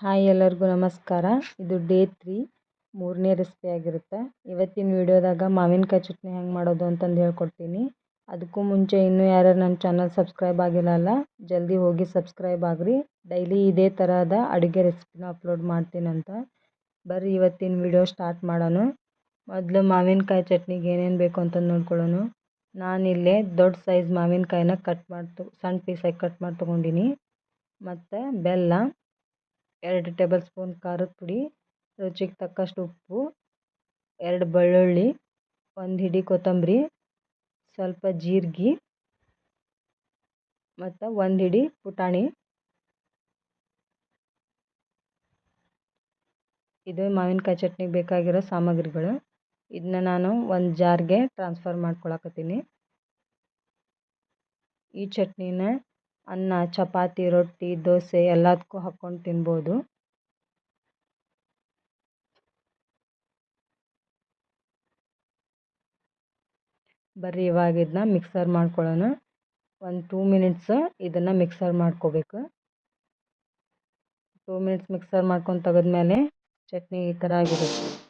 Hi ಎಲ್ಲರಿಗೂ ನಮಸ್ಕಾರ. ಇದು ಡೇ ತ್ರೀ, ಮೂರನೇ ರೆಸಿಪಿ ಆಗಿರುತ್ತೆ. ಇವತ್ತಿನ ವಿಡಿಯೋದಾಗ ಮಾವಿನಕಾಯಿ ಚಟ್ನಿ ಹೆಂಗೆ ಮಾಡೋದು ಅಂತಂದು ಹೇಳ್ಕೊಡ್ತೀನಿ. ಅದಕ್ಕೂ ಮುಂಚೆ ಇನ್ನೂ ಯಾರು ನನ್ನ ಚಾನಲ್ ಸಬ್ಸ್ಕ್ರೈಬ್ ಆಗಿಲ್ಲಲ್ಲ, ಜಲ್ದಿ ಹೋಗಿ ಸಬ್ಸ್ಕ್ರೈಬ್ ಆಗ್ರಿ. ಡೈಲಿ ಇದೇ ಥರದ ಅಡುಗೆ ರೆಸಿಪಿನ ಅಪ್ಲೋಡ್ ಮಾಡ್ತೀನಂತ ಬರ್ರಿ ಇವತ್ತಿನ ವಿಡಿಯೋ ಸ್ಟಾರ್ಟ್ ಮಾಡೋಣ. ಮೊದಲು ಮಾವಿನಕಾಯಿ ಚಟ್ನಿಗೆ ಏನೇನು ಬೇಕು ಅಂತ ನೋಡ್ಕೊಳ್ಳೋಣ. ನಾನಿಲ್ಲೇ ದೊಡ್ಡ ಸೈಜ್ ಮಾವಿನಕಾಯಿನ ಕಟ್ ಮಾಡಿ ಸಣ್ಣ ಪೀಸಾಗಿ ಕಟ್ ಮಾಡಿ ತೊಗೊಂಡಿನಿ ಮತ್ತು ಬೆಲ್ಲ ಎರಡು ಟೇಬಲ್ ಸ್ಪೂನ್ ಖಾರದ ಪುಡಿ, ರುಚಿಗೆ ತಕ್ಕಷ್ಟು ಉಪ್ಪು, ಎರಡು ಬೆಳ್ಳುಳ್ಳಿ, ಒಂದು ಹಿಡಿ ಕೊತ್ತಂಬರಿ, ಸ್ವಲ್ಪ ಜೀರಿಗೆ, ಮತ್ತು ಒಂದು ಹಿಡಿ ಪುಟಾಣಿ. ಇದು ಮಾವಿನಕಾಯಿ ಚಟ್ನಿಗೆ ಬೇಕಾಗಿರೋ ಸಾಮಗ್ರಿಗಳು. ಇದನ್ನ ನಾನು ಒಂದು ಜಾರ್ಗೆ ಟ್ರಾನ್ಸ್ಫರ್ ಮಾಡ್ಕೊಳಕತ್ತೀನಿ. ಈ ಚಟ್ನಿನ ಅನ್ನ, ಚಪಾತಿ, ರೊಟ್ಟಿ, ದೋಸೆ ಎಲ್ಲದಕ್ಕೂ ಹಾಕ್ಕೊಂಡು ತಿನ್ಬೋದು. ಬರ್ರಿ, ಇವಾಗ ಇದನ್ನ ಮಿಕ್ಸರ್ ಮಾಡ್ಕೊಳ್ಳೋಣ. ಒಂದು ಟೂ ಮಿನಿಟ್ಸ್ ಇದನ್ನು ಮಿಕ್ಸರ್ ಮಾಡ್ಕೋಬೇಕು. ಟೂ ಮಿನಿಟ್ಸ್ ಮಿಕ್ಸರ್ ಮಾಡ್ಕೊಂಡು ತೆಗೆದ್ಮೇಲೆ ಚಟ್ನಿ ಈ ಥರ ಆಗಿರುತ್ತೆ